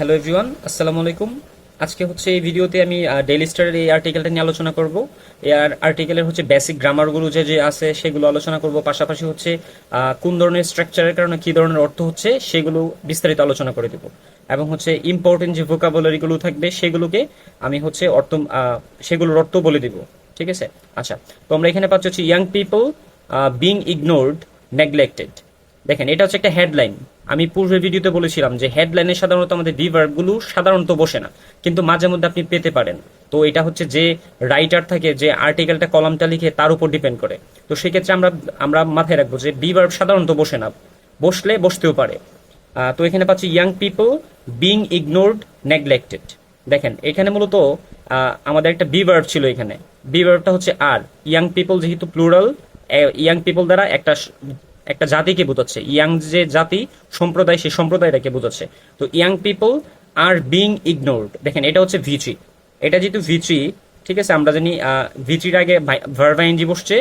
Hello everyone আসসালামু আলাইকুম আজকে হচ্ছে এই ভিডিওতে আমি ডেইলি স্টারের এই আর্টিকেলটা নিয়ে আলোচনা করব। এই আর্টিকেলের হচ্ছে বেসিক গ্রামারগুলো যে যে আছে, সেগুলো আলোচনা করব। পাশাপাশি হচ্ছে কোন ধরনের স্ট্রাকচারের কারণে কি ধরনের অর্থ হচ্ছে, সেগুলো বিস্তারিত আলোচনা করে দেব। এবং হচ্ছে ইম্পর্টেন্ট যে ভোকাবুলারিগুলো থাকবে, সেগুলোকে আমি হচ্ছে অর্থ সেগুলোর অর্থ বলে দিব। ঠিক আছে? আচ্ছা তো আমরা এখানে পাচ্ছি হচ্ছে young people being ignored neglected দেখেন, এটা হচ্ছে একটা হেডলাইন আমি পূর্বের ভিডিওতে বলেছিলাম যে হেডলাইনে সাধারণত আমাদেরগুলো সাধারণত বসে না, কিন্তু মাঝে মধ্যে আপনি পেতে পারেন। তো এটা হচ্ছে যে রাইটার থাকে, যে আর্টিকেলটা কলামটা লিখে তার উপর ডিপেন্ড করে। তো সেক্ষেত্রে আমরা আমরা মাথায় রাখব যে বিভার্ব সাধারণত বসে না, বসলে বসতেও পারে। তো এখানে পাচ্ছি young people being ignored neglected দেখেন, এখানে মূলত আমাদের একটা বিভার্ব ছিল এখানে। বিভার্বটা হচ্ছে আর ইয়াং পিপল যেহেতু প্লুরাল ইয়াং পিপল দ্বারা একটা একটা জাতিকে বোঝাচ্ছে। ইয়াং যে জাতি, সম্প্রদায়, সেই সম্প্রদায়টাকে বোঝাচ্ছে। তো ইয়াং পিপল আর বিং ইগনোরড দেখেন, এটা হচ্ছে ভিচি এটা যেহেতু ভিচি ঠিক আছে, আমরা জানি ভিচির আগে ভার্বা এনজি বসছে।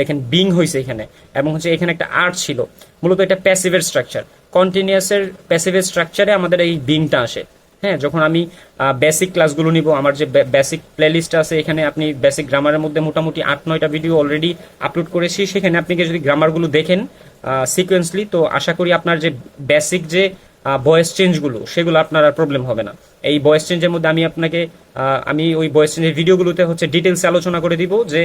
দেখেন বিং হয়েছে এখানে। এবং হচ্ছে এখানে একটা আর্ট ছিল। মূলত এটা প্যাসিভের স্ট্রাকচার কন্টিনিউয়াসের প্যাসিভের স্ট্রাকচারে আমাদের এই বিংটা আসে। হ্যাঁ যখন আমি বেসিক ক্লাসগুলো নিব, আমার যে বেসিক প্লেলিস্ট আছে, এখানে আপনি বেসিক গ্রামারের মধ্যে মোটামুটি আট, নয়টা ভিডিও অলরেডি আপলোড করেছি। সেখানে আপনি যদি গ্রামারগুলো দেখেন সিকোয়েন্সলি তো আশা করি আপনার যে বেসিক যে ভয়েস চেঞ্জগুলো সেগুলো আপনার আর প্রবলেম হবে না। এই ভয়েস চেঞ্জের মধ্যে আমি আপনাকে আমি ওই ভয়েস চেঞ্জের ভিডিওগুলোতে হচ্ছে ডিটেলসে আলোচনা করে দিব যে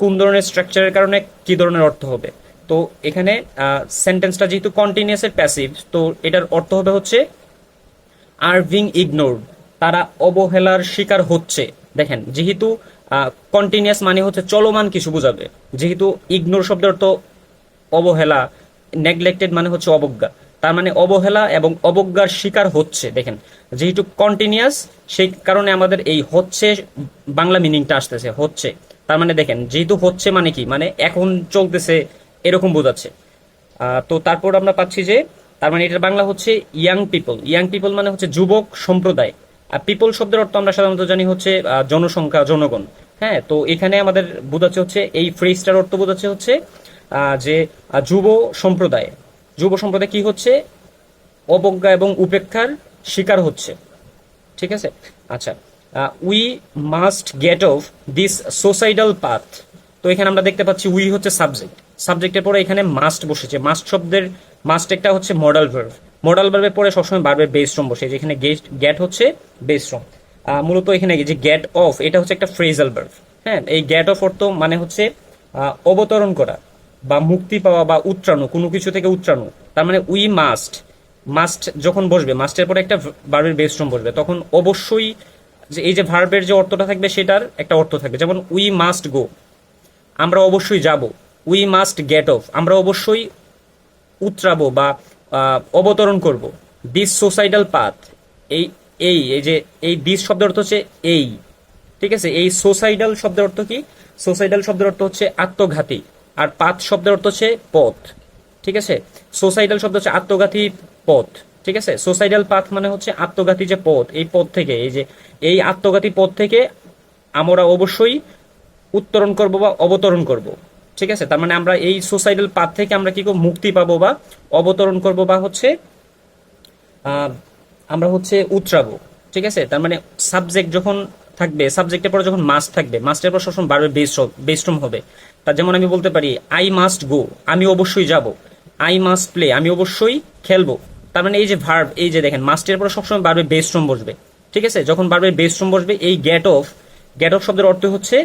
কোন ধরনের স্ট্রাকচারের কারণে কি ধরনের অর্থ হবে। তো এখানে সেন্টেন্সটা যেহেতু কন্টিনিউসের প্যাসিভ তো এটার অর্থ হবে হচ্ছে আর বিং ইগনোরড তারা অবহেলার শিকার হচ্ছে। দেখেন, যেহেতু কন্টিনিউয়াস মানে হচ্ছে চলমান কিছু বোঝাবে। যেহেতু ইগনোর শব্দের অর্থ অবহেলা নেগলেক্টেড মানে হচ্ছে অবজ্ঞা। তার মানে অবহেলা এবং অবজ্ঞার শিকার হচ্ছে। দেখেন, যেহেতু কন্টিনিউয়াস সেই কারণে আমাদের এই হচ্ছে বাংলা মিনিংটা আসতেছে, হচ্ছে। তার মানে দেখেন, যেহেতু হচ্ছে মানে কি? মানে এখন চলতেছে, এরকম বোঝাচ্ছে। তো তারপর আমরা পাচ্ছি যে তার মানে এটার বাংলা হচ্ছে ইয়াং পিপল ইয়াং পিপল মানে হচ্ছে যুবক সম্প্রদায়। আর পিপল শব্দের অর্থ আমরা সাধারণত জানি হচ্ছে জনসংখ্যা, জনগণ। হ্যাঁ তো এখানে আমাদের বোঝাচ্ছে হচ্ছে, এই ফ্রেজটার অর্থ বোঝাচ্ছে হচ্ছে যে যুব সম্প্রদায়। যুব সম্প্রদায় কি হচ্ছে? অবজ্ঞা এবং উপেক্ষার শিকার হচ্ছে। ঠিক আছে? আচ্ছা we must get off this suicidal path তো এখানে আমরা দেখতে পাচ্ছি উই হচ্ছে সাবজেক্ট সাবজেক্টের পরে এখানে মাস্ট বসেছে। মাস্ট শব্দের মাস্ট একটা হচ্ছে মডাল ভার্ভ মডাল ভার্ভের পরে সবসময় বারবার বেস। ফ্রম বসে যেখানে গেট গেট হচ্ছে বেস মূলত এখানে যে গ্যাট অফ এটা হচ্ছে একটা ফ্রেজাল ভার্ভ হ্যাঁ এই গ্যাট অফ অর্থ মানে হচ্ছে অবতরণ করা বা মুক্তি পাওয়া বা উত্রাণু কোনো কিছু থেকে উত্রাণু তার মানে উই মাস্ট মাস্ট যখন বসবে মাস্টের পরে একটা ভার্বের বেস বসবে। তখন অবশ্যই যে এই যে ভার্বের যে অর্থটা থাকবে, সেটার একটা অর্থ থাকবে। যেমন উই মাস্ট গো আমরা অবশ্যই যাব। উই মাস্ট গেট অফ আমরা অবশ্যই উতরাবো বা অবতরণ করব। দিস সোসাইডাল পাথ এই এই এই যে, এই দিস শব্দের অর্থ হচ্ছে এই। ঠিক আছে? এই সোসাইডাল শব্দের অর্থ কি? সোসাইডাল শব্দের অর্থ হচ্ছে আত্মঘাতী। আর পাথ শব্দের অর্থ হচ্ছে পথ। ঠিক আছে? সোসাইডাল শব্দ হচ্ছে আত্মঘাতী পথ। ঠিক আছে? সোসাইডাল পাথ মানে হচ্ছে আত্মঘাতী যে পথ, এই পথ থেকে, এই যে, এই আত্মঘাতী পথ থেকে আমরা অবশ্যই উত্তরণ করব বা অবতরণ করব। ঠিক আছে? তার মানে আমরা এই সোসাইডাল পাথ থেকে আমরা কি করব? মুক্তি পাবো বা অবতরণ করব বা হচ্ছে আমরা হচ্ছে উতরাবো। ঠিক আছে? তার মানে সাবজেক্ট যখন থাকবে সাবজেক্টের পরে যখন মাস্ট থাকবে মাস্টের পর সবসময় বারবার বেস্টম হবে। তার যেমন আমি বলতে পারি আই মাস্ট গো আমি অবশ্যই যাব। আই মাস্ট প্লে আমি অবশ্যই খেলব। তার মানে এই যে ভার্ব এই যে দেখেন মাস্টের পরে সবসময় বারবার বেস্টম বসবে। ঠিক আছে? যখন বারবার বেস্টম বসবে, এই গেট অফ গেট অফ শব্দের অর্থ হচ্ছে,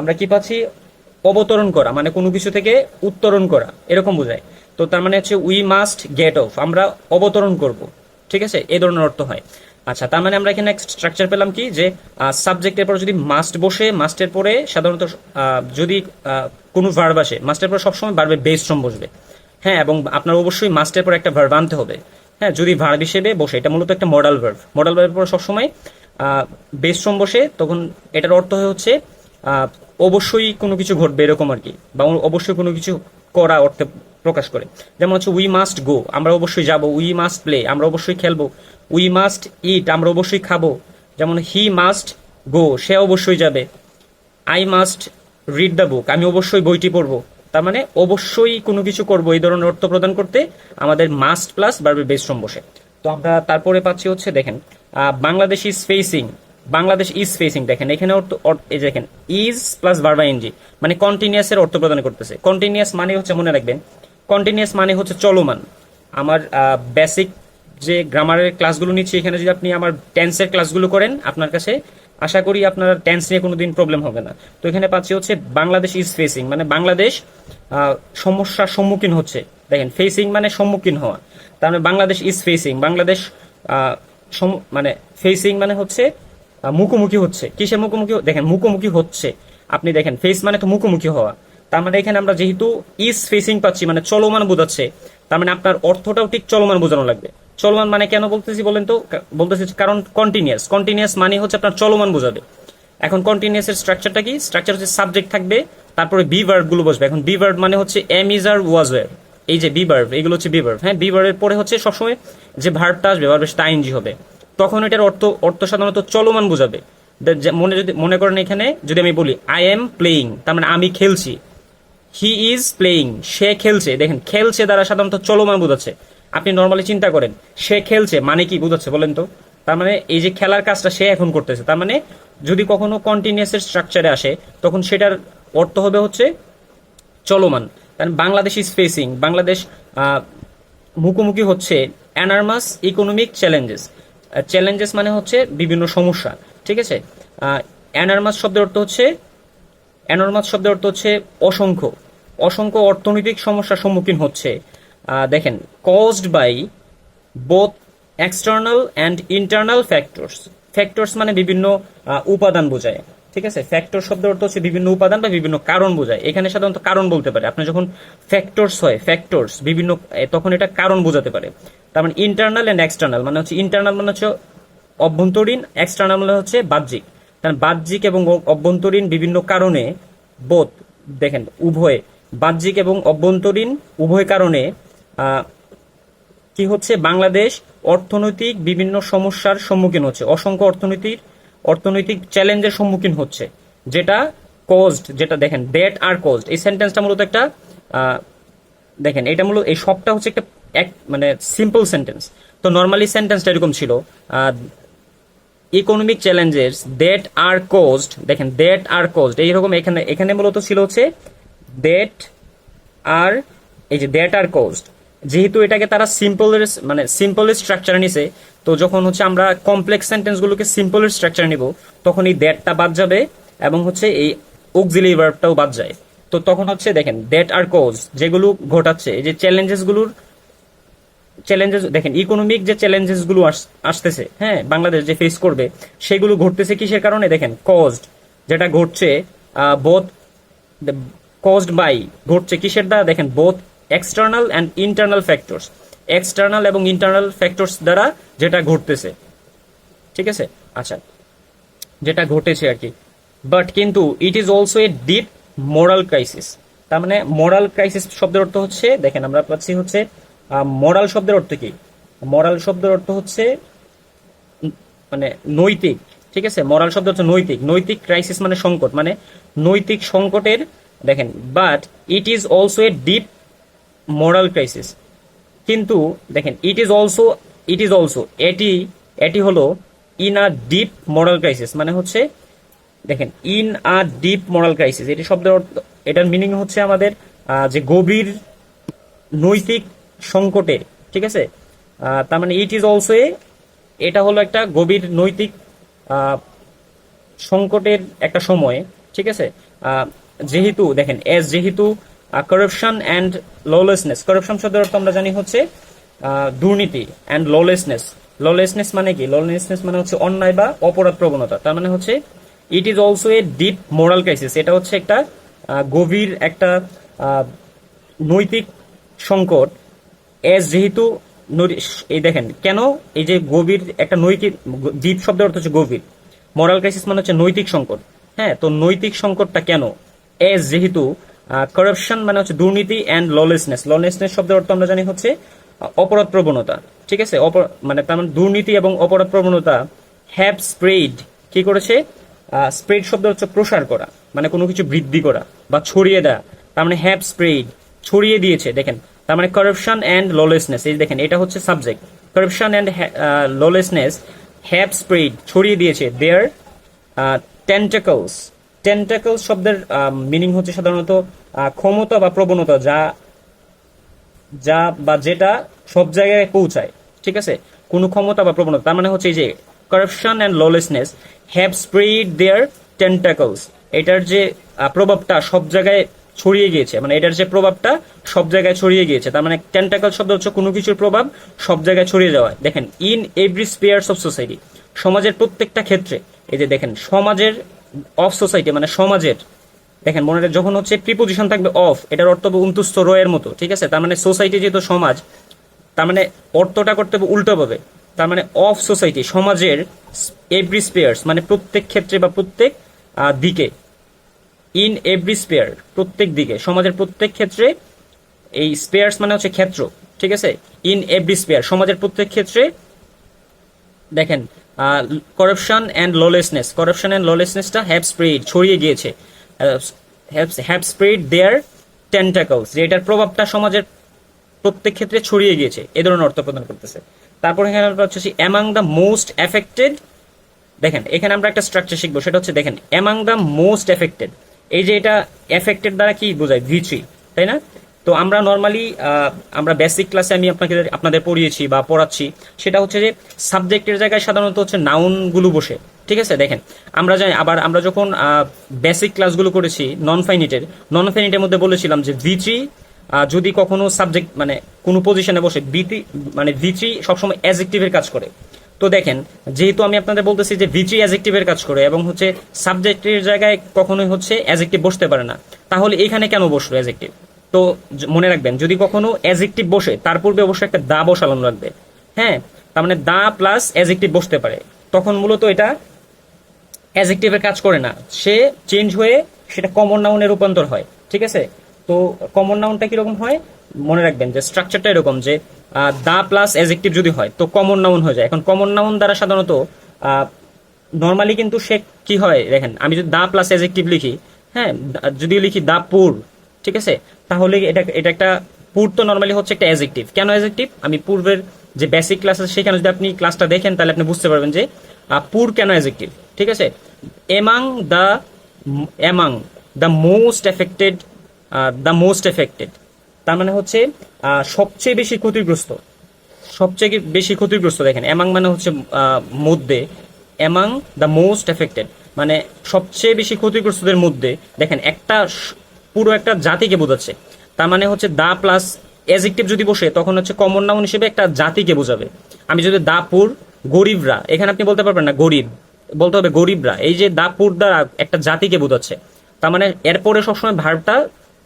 আমরা কি পাচ্ছি? অবতরণ করা মানে কোনো কিছু থেকে উত্তরণ করা, এরকম বোঝায়। তো তার মানে হচ্ছে উই মাস্ট গেট অফ আমরা অবতরণ করব, ঠিক আছে? এ ধরনের অর্থ হয়। আচ্ছা তার মানে আমরা এখানে স্ট্রাকচার পেলাম কি? যে সাবজেক্টের পর যদি মাস্ট বসে মাস্টের পরে সাধারণত যদি কোনো ভার্ব আসে মাস্টের পরে সবসময় বারবে বেস ফ্রম বসবে। হ্যাঁ এবং আপনার অবশ্যই মাস্টের পরে একটা ভার্ব আনতে হবে। হ্যাঁ যদি ভার্ব হিসেবে বসে, এটা মূলত একটা মডাল ভার্ব মডাল ভার্বের পর সবসময় বেস ফ্রম বসে, তখন এটার অর্থ হচ্ছে অবশ্যই কোনো কিছু ঘটবে, এরকম আর কি। বা অবশ্যই কোনো কিছু করা অর্থে প্রকাশ করে। যেমন হচ্ছে উই মাস্ট গো আমরা অবশ্যই যাব উই মাস্ট প্লে আমরা অবশ্যই খেলব উই মাস্ট ইট আমরা অবশ্যই খাব। যেমন হি মাস্ট গো সে অবশ্যই যাবে। I must read the book আমি অবশ্যই বইটি পড়ব। তার মানে অবশ্যই কোনো কিছু করব, এই ধরনের অর্থ প্রদান করতে আমাদের must plus verb base form বসে তো আমরা তারপরে পাচ্ছি হচ্ছে, দেখেন Bangladesh facing Bangladesh is facing দেখেন, এখানে এই দেখেন ইজ প্লাস ভার্বা এনজি মানে কন্টিনিউয়াস এর অর্থ প্রদান করতেছে। কন্টিনিউয়াস মানে হচ্ছে, মনে রাখবেন কন্টিনিউয়াস মানে হচ্ছে চলমান। আমার বেসিক যে গ্রামারের ক্লাসগুলো নিচ্ছি, এখানে যদি আপনি আমার টেন্সের ক্লাসগুলো করেন, আপনার কাছে আশা করি আপনার টেন্স নিয়ে কোনোদিন প্রবলেম হবে না। তো এখানে পাচ্ছি হচ্ছে, বাংলাদেশ ইজ ফেসিং মানে বাংলাদেশ সমস্যার সম্মুখীন হচ্ছে। দেখেন ফেসিং মানে সম্মুখীন হওয়া। তার মানে বাংলাদেশ ইজ ফেসিং বাংলাদেশ মানে ফেসিং মানে হচ্ছে মুখোমুখি হচ্ছে। কিসের মুখোমুখি দেখেন, মুখোমুখি হচ্ছে। আপনি দেখেন ফেস মানে তো মুখোমুখি হওয়া। তার মানে এখানে আমরা যেহেতু ইজ ফেসিং পাচ্ছি মানে চলমান বোঝাচ্ছে, তার মানে আপনার অর্থটাও ঠিক চলমান বোঝানো লাগবে। চলমান মানে কেন বলতেছি বলেন তো? বলতেছি কারণ কন্টিনিউয়াস কন্টিনিউয়াস মানে হচ্ছে আপনার চলমান বোঝাবে। এখন কন্টিনিউয়াস এর স্ট্রাকচারটা কি? স্ট্রাকচার হচ্ছে সাবজেক্ট থাকবে, তারপরে বি ভার্বগুলো বসবে। এখন বি ভার্ব মানে হচ্ছে am is are was were এই যে বি ভার্ব এগুলো হচ্ছে বি ভার্ব হ্যাঁ বি ভার্বের পরে হচ্ছে সবসময় যে ভার্বটা আসবে ভার্বের সেটা আইনজি হবে। তখন এটার অর্থ অর্থ সাধারণত চলমান বোঝাবে। মনে যদি, মনে করেন এখানে, যদি আমি বলি আই এম প্লেয়িং তার মানে আমি খেলছি। হি ইজ প্লেয়িং সে খেলছে। দেখেন, খেলছে দ্বারা সাধারণত চলমান বোঝাচ্ছে। আপনি নর্মালি চিন্তা করেন, সে খেলছে মানে কি বোঝাচ্ছে, বলেন তো। তার মানে এই যে খেলার কাজটা সে এখন করতেছে, তার মানে যদি কখনো কন্টিনিউয়াস এর স্ট্রাকচারে আসে, তখন সেটার অর্থ হবে হচ্ছে চলমান। কারণ বাংলাদেশ ইজ ফেসিং বাংলাদেশ মুখোমুখি হচ্ছে অ্যানার্মাস ইকোনমিক চ্যালেঞ্জেস চ্যালেঞ্জেস মানে হচ্ছে বিভিন্ন সমস্যা, ঠিক আছে? অ্যানার্মাস শব্দের অর্থ হচ্ছে অ্যানর্মাস শব্দের অর্থ হচ্ছে অসংখ্য। অসংখ্য অর্থনৈতিক সমস্যার সম্মুখীন হচ্ছে। দেখেন caused by both external and internal factors factors মানে বিভিন্ন উপাদান বোঝায়। ঠিক আছে? ফ্যাক্টর শব্দ অর্থ হচ্ছে বিভিন্ন উপাদান বা বিভিন্ন কারণ বোঝায়। এখানে সাধারণত কারণ বলতে পারে। আপনি যখন ফ্যাক্টরস হয় ফ্যাক্টরস বিভিন্ন তখন এটা কারণ বোঝাতে পারে। তার মানে ইন্টারনাল অ্যান্ড এক্সটার্নাল মানে হচ্ছে ইন্টারনাল মানে হচ্ছে অভ্যন্তরীণ এক্সটার্নাল মানে হচ্ছে বাহ্যিক। কারণ বাহ্যিক এবং অভ্যন্তরীণ বিভিন্ন কারণে বোধ দেখেন, উভয়, বাহ্যিক এবং অভ্যন্তরীণ উভয় কারণে কি হচ্ছে? বাংলাদেশ অর্থনৈতিক বিভিন্ন সমস্যার সম্মুখীন হচ্ছে। অসংখ্য অর্থনৈতিক অর্থনৈতিক চ্যালেঞ্জের সম্মুখীন হচ্ছে। যেটা কজড যেটা দেখেন দ্যাট আর কজড এই সেন্টেন্সটা মূলত একটা দেখেন, এটা মূলত, এই সবটা হচ্ছে একটা, এক মানে সিম্পল সেন্টেন্স তো নর্মালি সেন্টেন্সটা এরকম ছিল economic challenges that are caused দেখেন দ্যাট আর কোজড এইরকম এখানে এখানে মূলত ছিল হচ্ছে দ্যাট আর এই যে দ্যাট আর কোজড যেহেতু এটাকে তারা সিম্পল মানে সিম্পল স্ট্রাকচার নিছে, তো যখন হচ্ছে আমরা কমপ্লেক্স সেন্টেন্সগুলোকে সিম্পল স্ট্রাকচার নিব, তখন এই দ্যাটটা বাদ যাবে এবং হচ্ছে এই অক্সিলি ভার্বটাও বাদ যায়। তো তখন হচ্ছে দেখেন দ্যাট আর কোজ যেগুলো ঘটাচ্ছে, এই যে চ্যালেঞ্জেসগুলোর চ্যালেঞ্জেস দেখেন ইকোনমিক যে চ্যালেঞ্জেসগুলো আসতেছে হ্যাঁ বাংলাদেশ যে ফেস করবে, সেগুলো ঘটতেছে কিসের কারণে? দেখেন কজড যেটা ঘটছে বোধ কজড বাই ঘটছে কিসের দ্বারা? দেখেন both external and internal factors external এবং ইন্টারনাল ফ্যাক্টরস দ্বারা যেটা ঘটতেছে। ঠিক আছে? আচ্ছা। যেটা ঘটেছে আর কি। বাট কিন্তু it is also a deep moral crisis তার মানে মোরাল ক্রাইসিস শব্দের অর্থ হচ্ছে, দেখেন আমরা পাচ্ছি হচ্ছে মোরাল শব্দের অর্থ কি? মোরাল শব্দের অর্থ হচ্ছে মানে নৈতিক। ঠিক আছে? মোরাল শব্দ হচ্ছে নৈতিক। নৈতিক ক্রাইসিস মানে সংকট। মানে নৈতিক সংকটের, দেখেন but it is also a deep moral crisis কিন্তু দেখেন it is also it is also এটি এটি হলো in a deep moral crisis মানে হচ্ছে, দেখেন in a deep moral crisis এটি শব্দের অর্থ, এটার মিনিং হচ্ছে আমাদের যে গভীর নৈতিক সংকটে, ঠিক আছে? তার মানে ইট ইজ অলসো এ, এটা হলো একটা গভীর নৈতিক সংকটের একটা সময়, ঠিক আছে? যেহেতু, দেখেন এস যেহেতু কারাপশন অ্যান্ড ললেসনেস কারাপশন শব্দের অর্থ আমরা জানি হচ্ছে দুর্নীতি অ্যান্ড ললেসনেস ললেসনেস মানে কি? ললেসনেস মানে হচ্ছে অন্যায় বা অপরাধ প্রবণতা। তার মানে হচ্ছে it is also a deep moral crisis এটা হচ্ছে একটা গভীর একটা নৈতিক সংকট। এস যেহেতু এই দেখেন, কেন এই যে গভীর একটা নৈতিক দ্বীপ শব্দের অর্থ হচ্ছে গভীর। মরাল ক্রাইসিস মানে হচ্ছে নৈতিক সংকট। হ্যাঁ তো নৈতিক সংকটটা কেন? এস যেহেতু কারাপশন মানে হচ্ছে দুর্নীতি অ্যান্ড ললেসনেস ললেসনেস শব্দের অর্থ আমরা জানি হচ্ছে অপরাধ প্রবণতা। ঠিক আছে? মানে তার মানে দুর্নীতি এবং অপরাধ প্রবণতা হ্যাভ স্প্রেড কি করেছে? স্প্রেড শব্দ হচ্ছে প্রসার করা মানে কোনো কিছু বৃদ্ধি করা বা ছড়িয়ে দেওয়া তার মানে হ্যাভ স্প্রেড ছড়িয়ে দিয়েছে, দেখেন। তার মানে কারাপশন অ্যান্ড ললেসনেস এই দেখেন, এটা হচ্ছে subject corruption and lawlessness have spread ছড়িয়ে দিয়েছে দেয়ার টেন্টাকলস টেন্টাকলস শব্দের মিনিং হচ্ছে সাধারণত ক্ষমতা বা প্রবণতা যা যা বা যেটা সব জায়গায় পৌঁছায়, ঠিক আছে? কোনো ক্ষমতা বা প্রবণতা। তার মানে হচ্ছে এই যে corruption and lawlessness have spread their tentacles এটার যে প্রভাবটা সব জায়গায় ছড়িয়ে গিয়েছে। মানে এটার যে প্রভাবটা সব জায়গায় ছড়িয়ে গিয়েছে। তার মানে টেন্টাকল শব্দ হচ্ছে কোনো কিছুর প্রভাব সব জায়গায় ছড়িয়ে যাওয়া দেখেন in every sphere of society সমাজের প্রত্যেকটা ক্ষেত্রে, এই যে দেখেন, সমাজের অফ সোসাইটি মানে সমাজের। দেখেন, মনে যখন হচ্ছে প্রিপোজিশন থাকবে অফ এটার অর্থ হবে উন্তুস্ত রয়ের মতো, ঠিক আছে? তার মানে সোসাইটি যেহেতু সমাজ, তার মানে অর্থটা করতে হবে উল্টো পাবে তার মানে অফ সোসাইটি সমাজের এভরি স্পেয়ার্স মানে প্রত্যেক ক্ষেত্রে বা প্রত্যেক দিকে। ইন এভরি স্পেয়ার প্রত্যেক দিকে। সমাজের প্রত্যেক ক্ষেত্রে এই স্পেয়ার্স মানে হচ্ছে ক্ষেত্র, ঠিক আছে? ইন এভরি স্পেয়ার সমাজের প্রত্যেক ক্ষেত্রে দেখেন corruption and lawlessness corruption and ললেসনেসটা have spread ছড়িয়ে গিয়েছে। হ্যাভ স্প্রেড দেয়ার টেন্টাকলস যে এটার প্রভাবটা সমাজের প্রত্যেক ক্ষেত্রে ছড়িয়ে গিয়েছে, এ ধরনের অর্থ প্রদান করতেছে। তারপর এখানে আমরা হচ্ছে অ্যামাং দ্য মোস্ট এফেক্টেড দেখেন, এখানে আমরা একটা স্ট্রাকচার শিখব, সেটা হচ্ছে দেখেন অ্যামাং দ্য মোস্ট এফেক্টেড এই যে এটা এফেক্টেড দ্বারা কি বোঝায়? ভি থ্রি তাই না? তো আমরা নর্মালি আমরা বেসিক ক্লাসে আমি আপনাকে, আপনাদের পড়িয়েছি বা পড়াচ্ছি। সেটা হচ্ছে যে সাবজেক্টের জায়গায় সাধারণত হচ্ছে নাউনগুলো বসে। ঠিক আছে? দেখেন, আমরা জানি, আবার আমরা যখন বেসিক ক্লাসগুলো করেছি নন ফাইনিটের নন ফাইনিটের মধ্যে বলেছিলাম যে ভি থ্রি যদি কখনো সাবজেক্ট মানে কোনো পজিশনে বসে ভি মানে ভি থ্রি সবসময় অ্যাজেক্টিভের কাজ করে। তো দেখেন, যেহেতু আমি আপনাদের বলতেছি যে ভিচি অ্যাজেক্টিভের কাজ করে এবং হচ্ছে সাবজেক্টের জায়গায় কখনোই হচ্ছে অ্যাজেক্টিভ বসতে পারে না, তাহলে এখানে কেন বসল অ্যাজেক্টিভ তো মনে রাখবেন, যদি কখনো অ্যাজেক্টিভ বসে, তার পূর্বে অবশ্যই একটা দা বসানো লাগবে। হ্যাঁ তার মানে দা প্লাস অ্যাজেক্টিভ বসতে পারে। তখন মূলত এটা অ্যাজেক্টিভের কাজ করে না। সে চেঞ্জ হয়ে সেটা কমন নাউনে রূপান্তর হয়, ঠিক আছে? তো কমন নাউনটা কীরকম হয়? মনে রাখবেন যে স্ট্রাকচারটা এরকম যে দা প্লাস অ্যাজেক্টিভ যদি হয়, তো কমন নাউন হয়ে যায়। এখন কমন নাউন দ্বারা সাধারণত নর্মালি কিন্তু সে কি হয়? দেখেন, আমি যদি দা প্লাস অ্যাজেক্টিভ লিখি হ্যাঁ যদি লিখি দা পুর ঠিক আছে? তাহলে এটা এটা একটা পুর তো নর্মালি হচ্ছে একটা অ্যাজেক্টিভ কেন অ্যাজেক্টিভ আমি পূর্বের যে বেসিক ক্লাস আছে, সেখানে যদি আপনি ক্লাসটা দেখেন, তাহলে আপনি বুঝতে পারবেন যে পুর কেন অ্যাজেক্টিভ ঠিক আছে? Among the among the most affected the most affected তার মানে হচ্ছে সবচেয়ে বেশি ক্ষতিগ্রস্ত। সবচেয়ে বেশি ক্ষতিগ্রস্ত দেখেন এমাং মানে হচ্ছে মধ্যে এমাং দ্য মোস্ট এফেক্টেড মানে সবচেয়ে বেশি ক্ষতিগ্রস্তদের মধ্যে, দেখেন একটা পুরো একটা জাতিকে বোঝাচ্ছে। তার মানে হচ্ছে দা প্লাস এজেক্টিভ যদি বসে, তখন হচ্ছে কমন নাউন হিসেবে একটা জাতিকে বোঝাবে। আমি যদি দাপুর গরিবরা, এখানে আপনি বলতে পারবেন না, গরিব। বলতে হবে গরিবরা। এই যে দাপুর দ্বারা একটা জাতিকে বোঝাচ্ছে, তার মানে এরপরে সবসময় ভার্বটা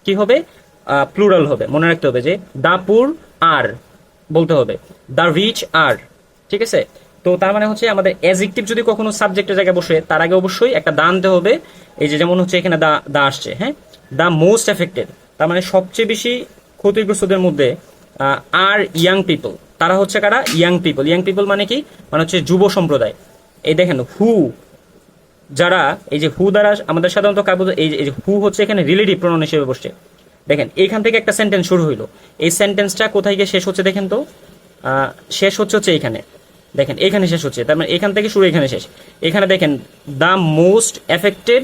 কি হবে? প্লুরাল হবে। মনে রাখতে হবে যে দাপুর আর বলতে হবে। দ্য রিচ আর, ঠিক আছে? তো তার মানে হচ্ছে আমাদের অ্যাজেক্টিভ যদি কখনো সাবজেক্টের জায়গায় বসে, তার আগে অবশ্যই একটা দা আনতে হবে। এই যে যেমন হচ্ছে এখানে দা দা আসছে হ্যাঁ? দ্য মোস্ট এফেক্টেড তার মানে সবচেয়ে বেশি ক্ষতিগ্রস্তদের মধ্যে আর ইয়াং পিপল তারা হচ্ছে কারা? ইয়াং পিপল ইয়াং পিপল মানে কি? মানে হচ্ছে যুব সম্প্রদায়। এই দেখেন হু যারা, এই যে হু দ্বারা আমাদের সাধারণত কাব্য, এই যে- হু হচ্ছে এখানে রিলেটিভ প্রণন হিসেবে বসছে। দেখেন, এইখান থেকে একটা সেন্টেন্স শুরু হইল। এই সেন্টেন্সটা কোথায় গিয়ে শেষ হচ্ছে দেখেন তো? শেষ হচ্ছে হচ্ছে এইখানে। দেখেন, এখানে শেষ হচ্ছে। তার মানে এখান থেকে শুরু, এখানে শেষ। এখানে দেখেন দ্য মোস্ট এফেক্টেড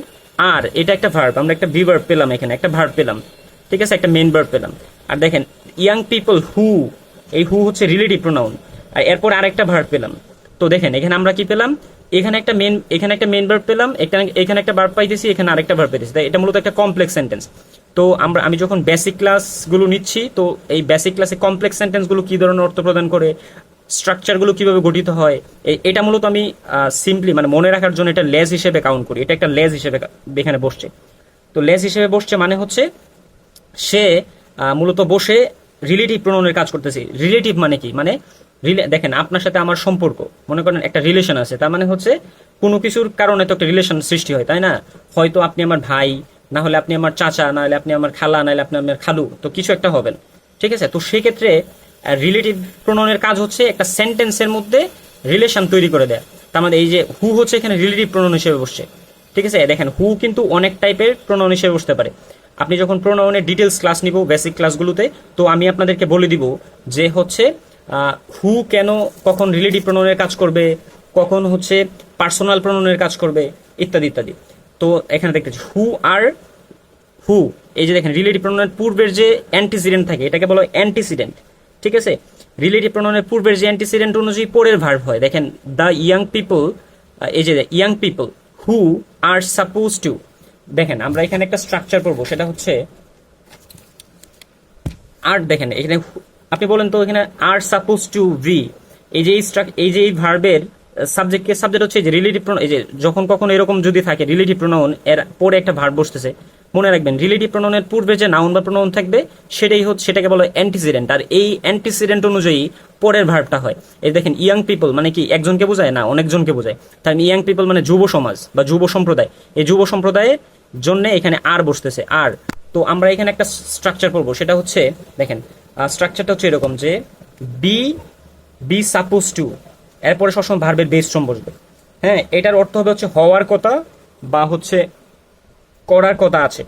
আর এটা একটা ভার্ব আমরা একটা ভিভার্ব পেলাম এখানে, একটা ভার্ব পেলাম। ঠিক আছে, একটা মেন ভার্ব পেলাম। আর দেখেন ইয়াং পিপল হু এই হু হচ্ছে রিলেটিভ প্রোনাউন আর এরপর আরেকটা ভার্ব পেলাম। তো দেখেন, এখানে আমরা কি পেলাম? এখানে একটা মেন এখানে একটা মেন ভার্ব পেলাম, এখানে এখানে একটা ভার্ব পাইতেছি, এখানে আরেকটা ভার্ব পাইতেছি। তাই এটা মূলত একটা কমপ্লেক্স সেন্টেন্স তো আমরা, আমি যখন বেসিক ক্লাসগুলো নিচ্ছি, তো এই বেসিক ক্লাসে কমপ্লেক্স সেন্টেন্সগুলো কি ধরনের অর্থ প্রদান করে? স্ট্রাকচারগুলো কীভাবে গঠিত হয় এটা মূলত আমি সিম্পলি মানে মনে রাখার জন্য এটা লেজ হিসেবে কাউন্ট করি। এটা একটা লেজ হিসেবে এখানে বসছে। তো লেজ হিসেবে বসছে মানে হচ্ছে, সে মূলত বসে রিলেটিভ প্রণনের কাজ করতেছে। রিলেটিভ মানে কি? মানে দেখেন, আপনার সাথে আমার সম্পর্ক। মনে করেন একটা রিলেশন আছে। তার মানে হচ্ছে, কোনো কিছুর কারণে তো একটা রিলেশন সৃষ্টি হয়, তাই না? হয়তো আপনি আমার ভাই, না হলে আপনি আমার চাচা, না হলে আপনি আমার খালা, না হলে আপনি আমার খালু, তো কিছু একটা হবেন ঠিক আছে? তো সেক্ষেত্রে রিলেটিভ প্রণনের কাজ হচ্ছে একটা সেন্টেন্সের মধ্যে রিলেশন তৈরি করে দেয়। তার মানে এই যে হু হচ্ছে এখানে রিলেটিভ প্রণন হিসেবে বসছে। ঠিক আছে? দেখেন হু কিন্তু অনেক টাইপের প্রোনাউন হিসেবে বসতে পারে। আপনি যখন প্রোনাউনের ডিটেলস ক্লাস নিব বেসিক ক্লাসগুলোতে তো আমি আপনাদেরকে বলে দিব যে হচ্ছে হু কেন কখন রিলেটিভ প্রণনের কাজ করবে, কখন হচ্ছে পার্সোনাল প্রণনের কাজ করবে, ইত্যাদি ইত্যাদি। তো এখানে দেখতেছি হু আর হু এই যে দেখেন রিলেটিভ প্রণনের পূর্বের যে অ্যান্টিসিডেন্ট থাকে, এটাকে বলা হয় অ্যান্টিসিডেন্ট ঠিক আছে? রিলেটিভ প্রণনের পূর্বের যে অ্যান্টিসিডেন্ট অনুযায়ী পরের ভার্ব হয়। দেখেন দ্য ইয়াং পিপল এই যে young people who are suppose to দেখেন, আমরা এখানে একটা স্ট্রাকচার করব সেটা হচ্ছে আর দেখেন, এখানে আপনি বলেন তো এখানে আর সাপোজ টু ভি এই যে এই যে এই ভার্বের সাবজেক্টকে সাবজেক্ট হচ্ছে যে রিলেটিভ এই যে যখন কখন এরকম যদি থাকে রিলেটিভ প্রোনাউন এর পরে একটা ভার্ব বসতেছে। মনে রাখবেন রিলেটিভ প্রোনাউনের পূর্বে যে নাউন বা প্রোনাউন থাকবে, সেটাই হচ্ছে, সেটাকে বলা অ্যান্টিসিডেন্ট আর এই অ্যান্টিসিডেন্ট অনুযায়ী পরের ভার্বটা হয়। এই দেখেন ইয়াং পিপল মানে কি, একজনকে বোঝায় না, অনেকজনকে বোঝায়। তাই ইয়াং পিপল মানে যুব সমাজ বা যুব সম্প্রদায়। এই যুব সম্প্রদায়ের জন্য এখানে আর বসতেছে আর তো আমরা এখানে একটা স্ট্রাকচার করব, সেটা হচ্ছে, দেখেন স্ট্রাকচারটা হচ্ছে এরকম যে বি বি সাপোজ টু এরপরে সবসময় ভার্বের বেস ফর্ম বসবে হ্যাঁ এটার অর্থ হবে হচ্ছে হওয়ার কথা বা হচ্ছে করার কথা আছে।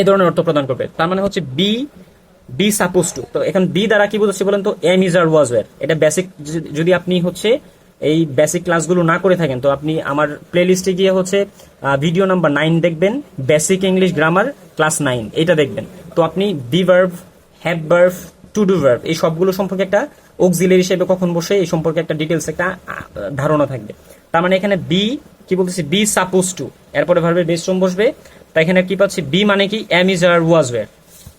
এ ধরনের অর্থ প্রদান করবে। তার মানে হচ্ছে বি বি সাপোজ টু তো এখন বি দ্বারা কি বলছে বলেন তো? Am is are was were এটা বেসিক যদি আপনি হচ্ছে এই বেসিক ক্লাসগুলো না করে থাকেন, তো আপনি আমার প্লেলিস্টে গিয়ে হচ্ছে ভিডিও নাম্বার নাইন দেখবেন basic English grammar class nine এটা দেখবেন। তো আপনি be verb have verb to do verb এই সবগুলো সম্পর্কে একটা অক্সিলারি হিসেবে কখন বসে, এই সম্পর্কে একটা ডিটেলস একটা ধারণা থাকবে। তার মানে এখানে বি কি বলতেছি? বি সাপোজ টু এরপরে ভার্বের ফর্ম বসবে। তাই এখানে কি পাচ্ছি? বি মানে কি? Am is are was were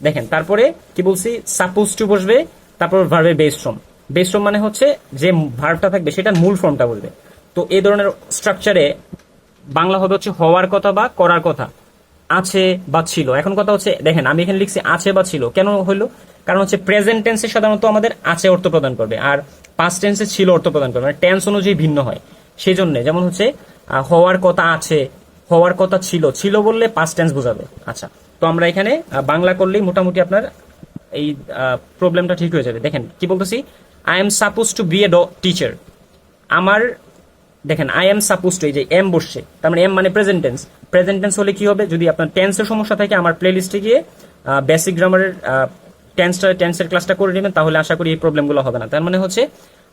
দেখেন, তারপরে কি বলছি? সাপোজ টু বসবে। তারপর ভার্বের বেস ফর্ম মানে হচ্ছে যে ভার্বটা থাকবে, সেটার মূল ফর্মটা বসবে তো এই ধরনের স্ট্রাকচারে বাংলা হবে হচ্ছে হওয়ার কথা বা করার কথা। আছে বা ছিল। এখন কথা হচ্ছে, দেখেন, আমি এখানে লিখছি আছে বা ছিল। কেন হলো কারণ হচ্ছে প্রেজেন্ট টেন্সে সাধারণত আমাদের আছে অর্থ প্রদান করবে। আর পাস্ট টেন্সে ছিল অর্থ প্রদান করবে। মানে টেন্স অনুযায়ী ভিন্ন হয়। সেই জন্য যেমন হচ্ছে হওয়ার কথা আছে, হওয়ার কথা ছিল ছিল বললে পাস্ট টেন্স বোঝাবে। আচ্ছা তো আমরা এখানে বাংলা করলেই মোটামুটি আপনার এই প্রবলেমটা ঠিক হয়ে যাবে। দেখেন, কি বলতেছি? I am suppose to be a teacher আমার, দেখেন আই এম সাপোজ টু এই যে এম বসছে, তার মানে এম মানে প্রেজেন্ট টেন্স প্রেজেন্ট টেন্স হলে কি হবে? যদি আপনার টেন্সের সমস্যা থাকে, আমার প্লে লিস্টে গিয়ে বেসিক গ্রামারের টেন্সটা টেন্সের ক্লাসটা করে নেবেন, তাহলে আশা করি এই প্রবলেমগুলো হবে না। তার মানে হচ্ছে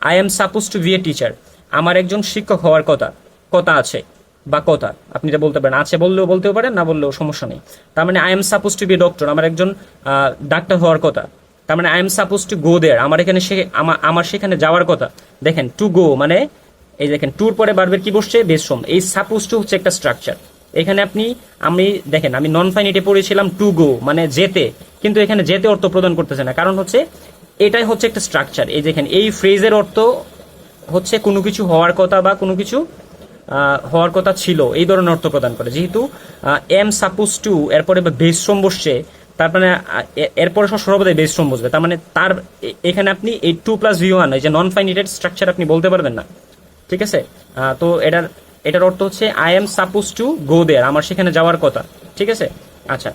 I am suppose to be a teacher আমার একজন শিক্ষক হওয়ার কথা কথা আছে, বা কথা। আপনি এটা বলতে পারেন। আছে বললেও বলতেও পারেন, না বললেও সমস্যা নেই। তার মানে I am suppose to be doctor আমার একজন ডাক্তার হওয়ার কথা। তার মানে I am suppose to go there আমার এখানে সে, আমা- আমার সেখানে যাওয়ার কথা। দেখেন টু গো মানে এই দেখেন টুর পরে বারবার কি বসছে? বেশম এই সাপোজ টু হচ্ছে একটা স্ট্রাকচার এখানে আপনি, আমি, দেখেন, আমি নন ফাইনিটে পড়েছিলাম টু গো মানে যেতে। কিন্তু এখানে যেতে অর্থ প্রদান করতেছে না। কারণ হচ্ছে, এটাই হচ্ছে একটা স্ট্রাকচার এই দেখেন, এই ফ্রেজের অর্থ হচ্ছে কোনো কিছু হওয়ার কথা বা কোনো কিছু হওয়ার কথা ছিল, এই ধরনের অর্থ প্রদান করে। যেহেতু এম সাপোজ টু এরপরে বেশ্রম বসছে তার মানে এরপরে সব সর্বদাই বেশ্রম বসবে তার মানে তার এখানে আপনি এই টু প্লাস ভি ওয়ান এই যে নন ফাইনিটেড স্ট্রাকচার আপনি বলতে পারবেন না। ঠিক আছে? তো এটার এটার অর্থ হচ্ছে I am suppose to go there আমার সেখানে যাওয়ার কথা। ঠিক আছে? আচ্ছা।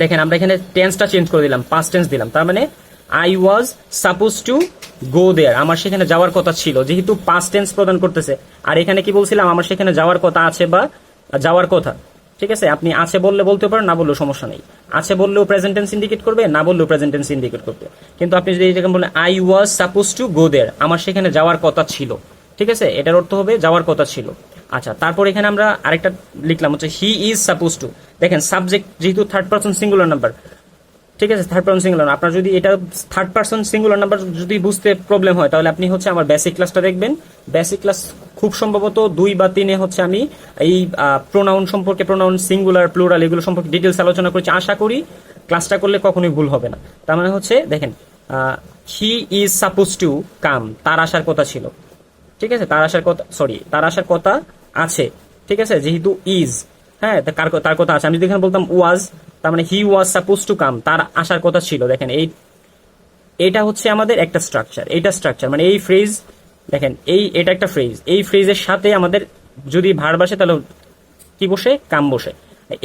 দেখেন, আমরা এখানে টেন্সটা চেঞ্জ করে দিলাম পাস্ট টেন্স দিলাম। তার মানে I was suppose to go there আমার সেখানে যাওয়ার কথা ছিল। যেহেতু পাস্ট টেন্স প্রদান করতেছে। আর এখানে কি বলছিলাম? আমার সেখানে যাওয়ার কথা আছে বা যাওয়ার কথা। ঠিক আছে? আপনি আছে বললে বলতে পারেন, না বললেও সমস্যা নেই। আছে বললেও প্রেজেন্ট টেন্স ইন্ডিকেট করবে, না বললেও প্রেজেন্ট টেন্স ইন্ডিকেট করবে। কিন্তু আপনি যদি জায়গায় বলেন I was suppose to go there আমার সেখানে যাওয়ার কথা ছিল। ঠিক আছে? এটার অর্থ হবে যাওয়ার কথা ছিল। আচ্ছা তারপর এখানে আমরা আরেকটা লিখলাম হচ্ছে হি ইজ সাপোজ টু দেখেন সাবজেক্ট যেহেতু থার্ড পার্সন সিঙ্গুলার নাম্বার ঠিক আছে থার্ড পার্সন সিঙ্গুলার আপনার যদি এটা থার্ড পার্সন সিঙ্গুলার নাম্বার যদি বুঝতে প্রবলেম হয়, তাহলে আপনি হচ্ছে আমার বেসিক ক্লাসটা দেখবেন। বেসিক ক্লাস খুব সম্ভবত দুই বা তিনে হচ্ছে আমি এই প্রোনাউন সম্পর্কে প্রোনাউন সিঙ্গুলার প্লুরাল এগুলো সম্পর্কে ডিটেলস আলোচনা করেছি। আশা করি ক্লাসটা করলে কখনোই ভুল হবে না। তার মানে হচ্ছে, দেখেন he is suppose to come তার আসার কথা ছিল। ঠিক আছে, তার আসার কথা সরি তার আসার কথা আছে। ঠিক আছে, যেহেতু ইজ হ্যাঁ তার কথা আছে। আমি যদি এখানে বলতাম ওয়াজ তার মানে হি ওয়াজ সাপোজ টু কাম তার আসার কথা ছিল। দেখেন, এই, এটা হচ্ছে আমাদের একটা স্ট্রাকচার এইটা স্ট্রাকচার মানে এই ফ্রেজ দেখেন, এই, এটা একটা ফ্রেজ এই ফ্রেজের সাথে আমাদের যদি ভার বসে তাহলে কি বসে? কাম বসে।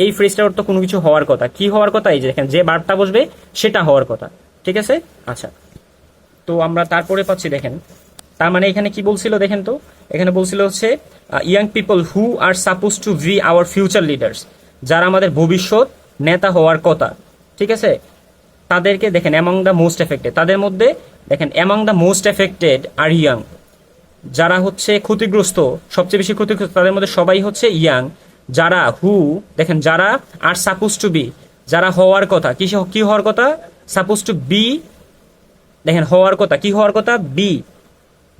এই ফ্রেজটার অর্থ কোনো কিছু হওয়ার কথা। কি হওয়ার কথা? এই যে দেখেন, যে বারটা বসবে, সেটা হওয়ার কথা। ঠিক আছে? আচ্ছা। তো আমরা তারপরে পাচ্ছি, দেখেন, তার মানে এখানে কি বলছিল, দেখেন তো? এখানে বলছিল হচ্ছে young people who are suppose to be our future leaders যারা আমাদের ভবিষ্যৎ নেতা হওয়ার কথা, ঠিক আছে? তাদেরকে দেখেন অ্যামং দ্য মোস্ট এফেক্টেড তাদের মধ্যে দেখেন among the most affected are young যারা হচ্ছে ক্ষতিগ্রস্ত, সবচেয়ে বেশি ক্ষতিগ্রস্ত তাদের মধ্যে সবাই হচ্ছে ইয়াং যারা হু দেখেন, যারা আর সাপোজ টু বি যারা হওয়ার কথা, কি কি হওয়ার কথা? সাপোজ টু বি দেখেন, হওয়ার কথা, কি হওয়ার কথা? Be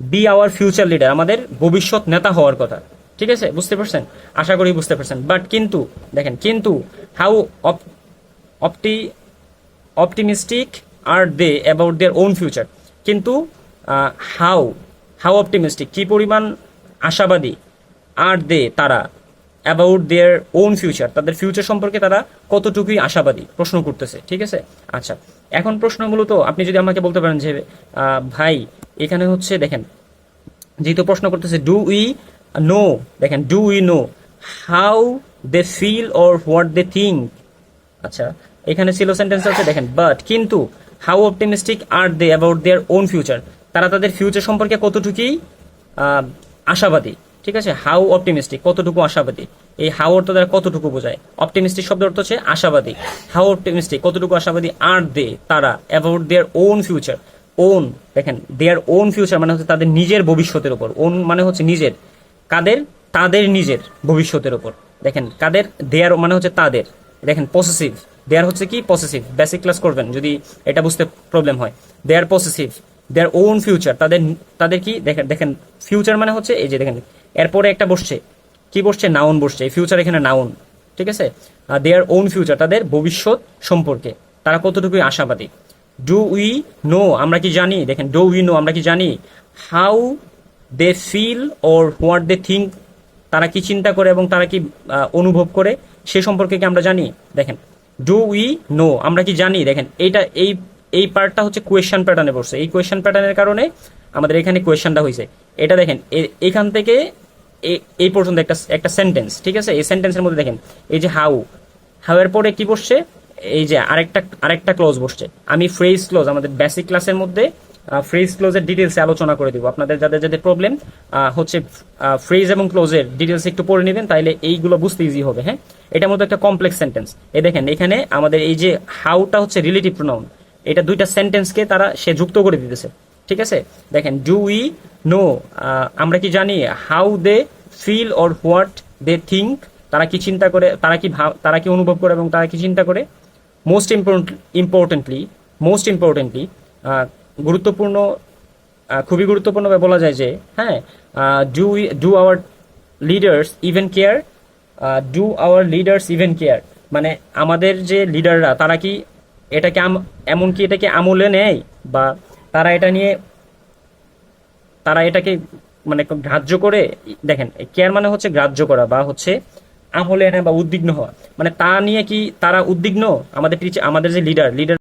be our future leader আমাদের ভবিষ্যৎ নেতা হওয়ার কথা। ঠিক আছে? বুঝতে পারছেন? আশা করি বুঝতে পারছেন। বাট কিন্তু, দেখেন, কিন্তু how opti optimistic are they about their own future কিন্তু হাউ হাউ অপটিমিস্টিক কি পরিমাণ আশাবাদী আর দে তারা অ্যাবাউট দেয়ার ওন ফিউচার তাদের ফিউচার সম্পর্কে তারা কতটুকুই আশাবাদী? প্রশ্ন করতেছে, ঠিক আছে? আচ্ছা এখন প্রশ্ন মূলত, আপনি যদি আমাকে বলতে পারেন যে ভাই, এখানে হচ্ছে, দেখেন, যেহেতু প্রশ্ন করতেছে ডু উই নো দেখেন do we know how they feel or what they think আচ্ছা এখানে ছিল সেন্টেন্স আছে দেখেন বাট কিন্তু how optimistic are they about their own future তারা তাদের ফিউচার সম্পর্কে কতটুকুই আশাবাদী? ঠিক আছে? হাউ অপটিমিস্টিক কতটুকু আশাবাদী? এই হাউ অর্থ দ্বারা কতটুকু বোঝায়? অপটিমিস্টিক শব্দ অর্থ হচ্ছে আশাবাদী। হাউ অপটিমিস্টিক কতটুকু আশাবাদী আর দে তারা about their own future own দেখেন দেয়ার ওন ফিউচার মানে হচ্ছে তাদের নিজের ভবিষ্যতের উপর। ওন মানে হচ্ছে নিজের। কাদের? তাদের নিজের ভবিষ্যতের ওপর দেখেন, কাদের? দেয়ার মানে হচ্ছে তাদের। দেখেন পসেসিভ দেয়ার হচ্ছে কি? পসেসিভ বেসিক ক্লাস করবেন, যদি এটা বুঝতে প্রবলেম হয়। Their possessive their own future তাদের তাদের কি? দেখেন দেখেন ফিউচার মানে হচ্ছে, এই যে দেখেন, এরপরে একটা বসছে। কি বসছে? নাউন বসছে। ফিউচার এখানে নাউন ঠিক আছে? আর দেয়ার ওন ফিউচার তাদের ভবিষ্যৎ সম্পর্কে। তারা কতটুকুই আশাবাদী? ডু উই নো আমরা কি জানি? দেখেন ডু উই নো আমরা কি জানি? How they feel or what they think তারা কি চিন্তা করে এবং তারা কি অনুভব করে, সে সম্পর্কে কি আমরা জানি? দেখেন ডু উই নো আমরা কি জানি? দেখেন, এইটা, এই এই পার্টটা হচ্ছে কোয়েশ্চেন প্যাটার্নে পড়ছে এই কোয়েশ্চেন প্যাটার্নের কারণে আমাদের এখানে কোয়েশ্চেনটা হয়েছে এটা দেখেন এখান থেকে এই পর্যন্ত একটা একটা সেন্টেন্স ঠিক আছে? এই সেন্টেন্সের মধ্যে দেখেন, এই যে হাউ হাউ এর পরে কি বসছে? এই যে আরেকটা আরেকটা ক্লোজ বসছে। আমি ফ্রেজ ক্লোজ আমাদের বেসিক ক্লাসের মধ্যে ফ্রেজ ক্লোজের ডিটেলসে আলোচনা করে দিব। আপনাদের যাদের যাদের প্রবলেম হচ্ছে ফ্রিজ এবং ক্লোজের ডিটেলস একটু পড়ে নেবেন তাহলে এইগুলো বুঝতে ইজি হবে হ্যাঁ? এটা মধ্যে একটা কমপ্লেক্স সেন্টেন্স এই দেখেন, এখানে আমাদের এই যে হাউটা হচ্ছে রিলেটিভ প্রোনাউন এটা দুইটা সেন্টেন্সকে তারা, সে যুক্ত করে দিতেছে, ঠিক আছে? দেখেন ডু উই নো আমরা কি জানি how they feel or what they think তারা কি চিন্তা করে, তারা কি ভাব, তারা কি অনুভব করে এবং তারা কি চিন্তা করে? Most important importantly most importantly গুরুত্বপূর্ণ খুবই গুরুত্বপূর্ণভাবে বলা যায় যে হ্যাঁ do do our leaders even care do our leaders even care মানে আমাদের যে লিডাররা তারা কি এটাকে এমনকি এটাকে আমলে নেয়? বা তারা এটা নিয়ে, তারা এটাকে মানে গ্রাহ্য করে? দেখেন কেয়ার মানে হচ্ছে গ্রাহ্য করা বা হচ্ছে আমলে নেয় বা উদ্বিগ্ন হওয়া। মানে তা নিয়ে কি তারা উদ্বিগ্ন? আমাদের আমাদের যে লিডার লিডার